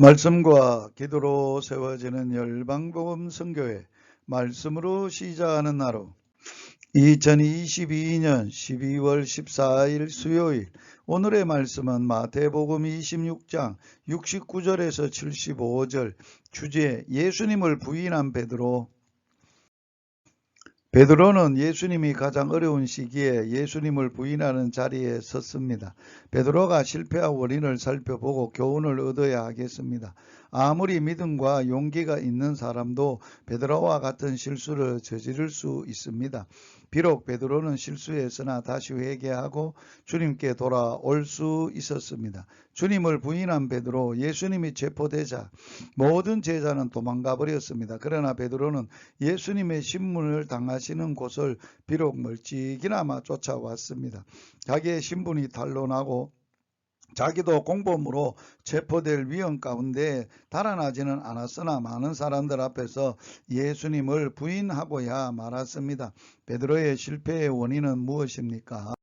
말씀과 기도로 세워지는 열방복음 선교회 말씀으로 시작하는 하루 2022년 12월 14일 수요일 오늘의 말씀은 마태복음 26장 69절에서 75절 주제 예수님을 부인한 베드로 베드로는 예수님이 가장 어려운 시기에 예수님을 부인하는 자리에 섰습니다. 베드로가 실패한 원인을 살펴보고 교훈을 얻어야 하겠습니다. 아무리 믿음과 용기가 있는 사람도 베드로와 같은 실수를 저지를 수 있습니다. 비록 베드로는 실수했으나 다시 회개하고 주님께 돌아올 수 있었습니다. 주님을 부인한 베드로 예수님이 체포되자 모든 제자는 도망가 버렸습니다. 그러나 베드로는 예수님의 신문을 당하 시는 곳을 비록 멀찍이나마 쫓아왔습니다. 자기의 신분이 탄로나고 자기도 공범으로 체포될 위험 가운데 달아나지는 않았으나 많은 사람들 앞에서 예수님을 부인하고야 말았습니다. 베드로의 실패의 원인은 무엇입니까?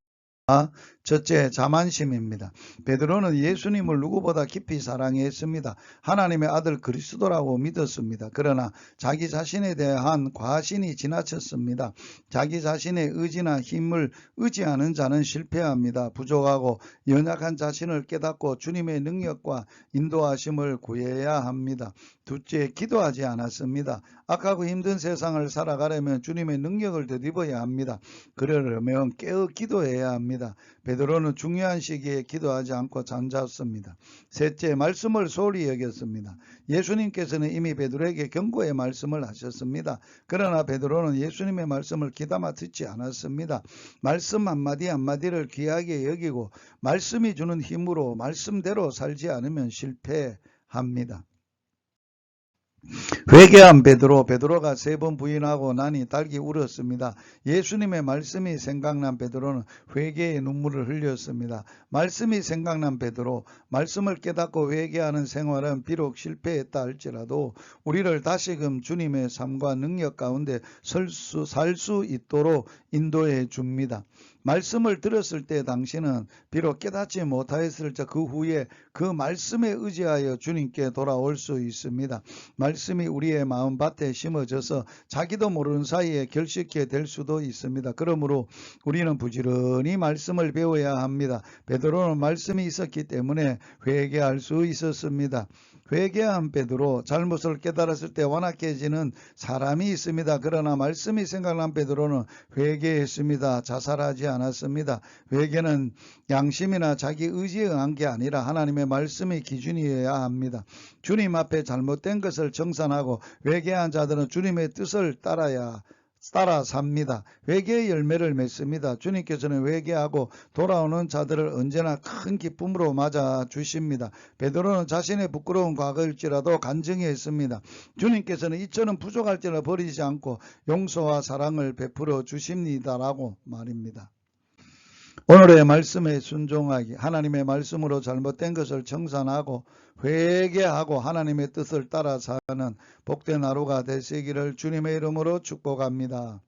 첫째, 자만심입니다. 베드로는 예수님을 누구보다 깊이 사랑했습니다. 하나님의 아들 그리스도라고 믿었습니다. 그러나 자기 자신에 대한 과신이 지나쳤습니다. 자기 자신의 의지나 힘을 의지하는 자는 실패합니다. 부족하고 연약한 자신을 깨닫고 주님의 능력과 인도하심을 구해야 합니다. 둘째, 기도하지 않았습니다. 악하고 힘든 세상을 살아가려면 주님의 능력을 덧입어야 합니다. 그러려면 깨어 기도해야 합니다. 베드로는 중요한 시기에 기도하지 않고 잠잤습니다. 셋째, 말씀을 소홀히 여겼습니다. 예수님께서는 이미 베드로에게 경고의 말씀을 하셨습니다. 그러나 베드로는 예수님의 말씀을 귀담아 듣지 않았습니다. 말씀 한마디 한마디를 귀하게 여기고 말씀이 주는 힘으로 말씀대로 살지 않으면 실패합니다. 회개한 베드로, 베드로가 세 번 부인하고 나니 딸기 울었습니다. 예수님의 말씀이 생각난 베드로는 회개의 눈물을 흘렸습니다. 말씀이 생각난 베드로, 말씀을 깨닫고 회개하는 생활은 비록 실패했다 할지라도 우리를 다시금 주님의 삶과 능력 가운데 살 수, 살 수 있도록 인도해 줍니다. 말씀을 들었을 때 당신은 비록 깨닫지 못하였을 적 그 후에 그 말씀에 의지하여 주님께 돌아올 수 있습니다. 말씀 이 우리의 마음밭에 심어져서 자기도 모르는 사이에 결식해 될 수도 있습니다. 그러므로 우리는 부지런히 말씀을 배워야 합니다. 베드로는 말씀이 있었기 때문에 회개할 수 있었습니다. 회개한 베드로 잘못을 깨달았을 때 완악해지는 사람이 있습니다. 그러나 말씀이 생각난 베드로는 회개했습니다. 자살하지 않았습니다. 회개는 양심이나 자기 의지에 의한 게 아니라 하나님의 말씀이 기준이어야 합니다. 주님 앞에 잘못된 것을 정산 하고 회개한 자들은 주님의 뜻을 따라야 따라 삽니다. 회개의 열매를 맺습니다. 주님께서는 회개하고 돌아오는 자들을 언제나 큰 기쁨으로 맞아 주십니다. 베드로는 자신의 부끄러운 과거일지라도 간증했습니다. 주님께서는 이처럼 부족할지라 버리지 않고 용서와 사랑을 베풀어 주십니다라고 말입니다. 오늘의 말씀에 순종하기, 하나님의 말씀으로 잘못된 것을 청산하고 회개하고 하나님의 뜻을 따라 사는 복된 하루가 되시기를 주님의 이름으로 축복합니다.